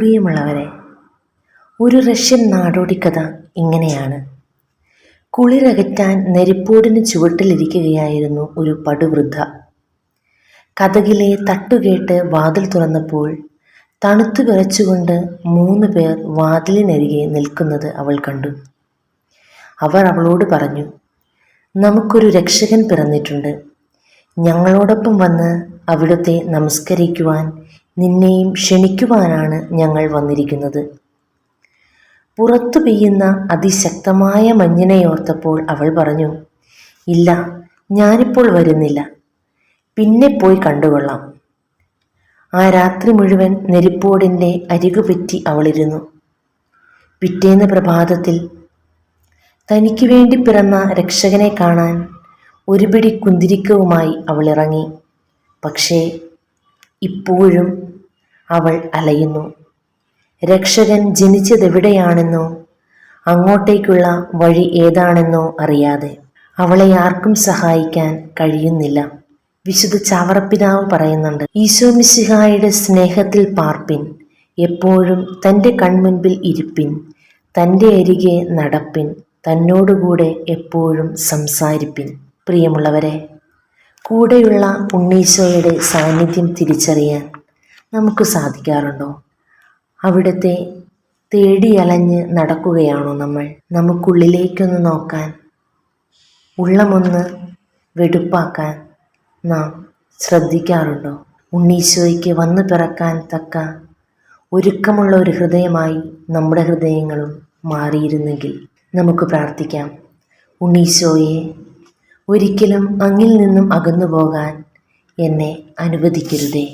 പ്രിയമുള്ളവരെ ഒരു റഷ്യൻ കഥ ഇങ്ങനെയാണ്. കുളിരകറ്റാൻ നെരിപ്പോടിന് ചുവട്ടിലിരിക്കുകയായിരുന്നു ഒരു പടുവൃദ്ധ. കഥകിലെ തട്ടുകേട്ട് വാതിൽ തുറന്നപ്പോൾ തണുത്തു വിറച്ചുകൊണ്ട് മൂന്ന് പേർ വാതിലിനരികെ നിൽക്കുന്നത് അവൾ കണ്ടു. അവർ അവളോട് പറഞ്ഞു നമുക്കൊരു രക്ഷകൻ പിറന്നിട്ടുണ്ട്. ഞങ്ങളോടൊപ്പം വന്ന് അവിടുത്തെ നമസ്കരിക്കുവാൻ നിന്നെയും ക്ഷണിക്കുവാനാണ് ഞങ്ങൾ വന്നിരിക്കുന്നത്. പുറത്തു പെയ്യുന്ന അതിശക്തമായ മഞ്ഞിനെയോർത്തപ്പോൾ അവൾ പറഞ്ഞു ഇല്ല ഞാനിപ്പോൾ വരുന്നില്ല. പിന്നെ പോയി കണ്ടുകൊള്ളാം. ആ രാത്രി മുഴുവൻ നെരിപ്പോടിന്റെ അരികുപറ്റി അവളിരുന്നു. പിറ്റേന്ന് പ്രഭാതത്തിൽ തനിക്ക് വേണ്ടി പിറന്ന രക്ഷകനെ കാണാൻ ഒരുപിടി കുന്തിരിക്കവുമായി അവളിറങ്ങി. പക്ഷേ ഇപ്പോഴും അവൾ അലയുന്നു. രക്ഷകൻ ജനിച്ചതെവിടെയാണെന്നോ അങ്ങോട്ടേക്കുള്ള വഴി ഏതാണെന്നോ അറിയാതെ അവളെ ആർക്കും സഹായിക്കാൻ കഴിയുന്നില്ല. വിശുദ്ധ ചാവറപ്പിതാവ് പറയുന്നുണ്ട് ഈശോ മിശിഹായുടെ സ്നേഹത്തിൽ പാർപ്പിൻ എപ്പോഴും തന്റെ കൺമുൻപിൽ ഇരിപ്പിൻ തന്റെ അരികെ നടപ്പിൻ തന്നോടുകൂടെ എപ്പോഴും സംസാരിപ്പിൻ. പ്രിയമുള്ളവരെ കൂടെയുള്ള ഉണ്ണീശോയുടെ സാന്നിധ്യം തിരിച്ചറിയാൻ നമുക്ക് സാധിക്കാറുണ്ടോ? അവിടുത്തെ തേടിയലഞ്ഞ് നടക്കുകയാണോ നമ്മൾ? നമുക്കുള്ളിലേക്കൊന്ന് നോക്കാൻ ഉള്ളമൊന്ന് വെടുപ്പാക്കാൻ നാം ശ്രദ്ധിക്കാറുണ്ടോ? ഉണ്ണീശോയ്ക്ക് വന്നു പിറക്കാൻ തക്ക ഒരുക്കമുള്ള ഒരു ഹൃദയമായി നമ്മുടെ ഹൃദയങ്ങളും മാറിയിരുന്നെങ്കിൽ നമുക്ക് പ്രാർത്ഥിക്കാം. ഉണ്ണീശോയെ ഒരിക്കലും അങ്ങിൽ നിന്നും അകന്നു പോകാൻ എന്നെ അനുവദിക്കരുതേ.